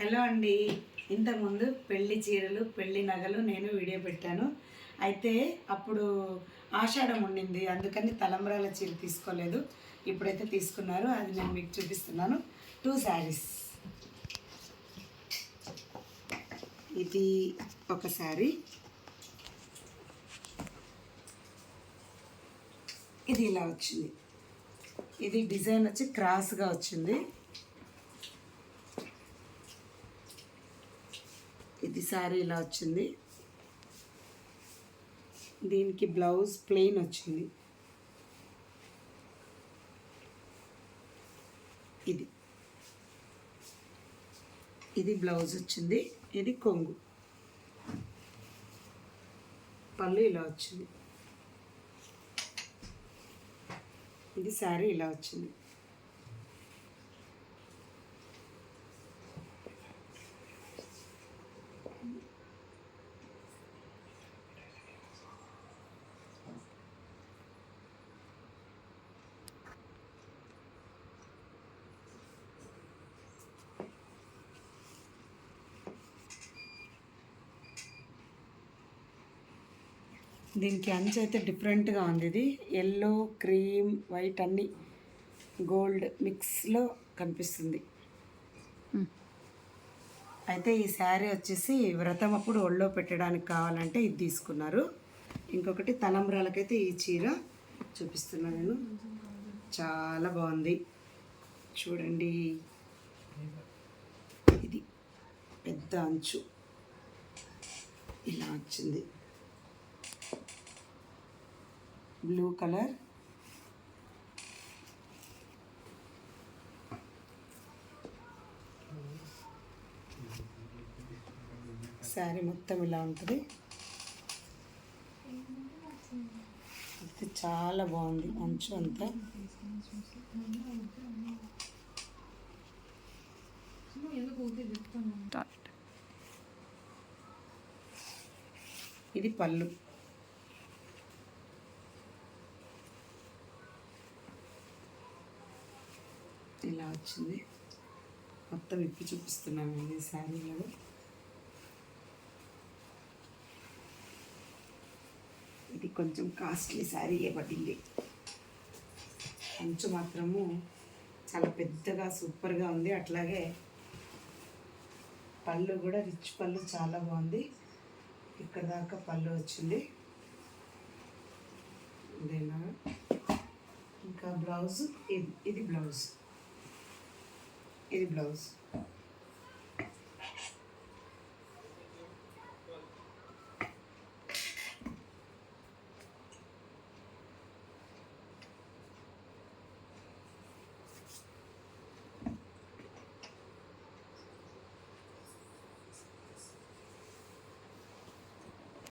Hello అండి. ఇంతకుముందు పెళ్ళి చీరలు పెళ్ళి నగలు నేను వీడియో పెట్టాను. అయితే అప్పుడు ఆషాఢం ఉండింది. అందుకని తలంబ్రాల చీర తీసుకోలేదు. ఇప్పుడైతే తీసుకున్నారు. అది నేను మీకు చూపిస్తున్నాను. టూ శారీస్ ఇది ఒక శారీ ఇది ఇలా వచ్చింది. ఇది డిజైన్ వచ్చి క్రాస్గా వచ్చింది. ఇది శారీ ఇలా వచ్చింది. దీనికి బ్లౌజ్ ప్లెయిన్ వచ్చింది. ఇది. ఇది బ్లౌజ్ వచ్చింది. ఇది కొంగు. పళ్ళు ఇలా వచ్చింది. ఇది శారీ ఇలా వచ్చింది. దీనికి అంచు అయితే డిఫరెంట్గా ఉంది. ఇది ఎల్లో క్రీమ్ వైట్ అన్ని గోల్డ్ మిక్స్లో కనిపిస్తుంది. అయితే ఈ శారీ వచ్చేసి వ్రతం అప్పుడు ఒళ్ళో పెట్టడానికి కావాలంటే ఇది తీసుకున్నారు. ఇంకొకటి తలంబ్రాలకైతే ఈ చీర చూపిస్తున్నాను నేను. చాలా బాగుంది. చూడండి. ఇది పెద్ద అంచు. ఇలా వచ్చింది. Blue colour. శారీ మొత్తం ఇలా ఉంటుంది. ఇది చాలా బాగుంది అంచు అంతా. ఇది పళ్ళు. ఇలా వచ్చింది. మొత్తం ఇప్పి చూపిస్తున్నామండి శారీలో ఇది కొంచెం కాస్ట్లీ శారీ పడింది అంచు మాత్రము చాలా పెద్దగా సూపర్గా ఉంది. అట్లాగే పళ్ళు కూడా రిచ్ పళ్ళు చాలా బాగుంది. ఇక్కడ దాకా పళ్ళు వచ్చింది. ఇదేనా? ఇంకా బ్లౌజ్ ఇది ఇది బ్లౌజ్. ele é de.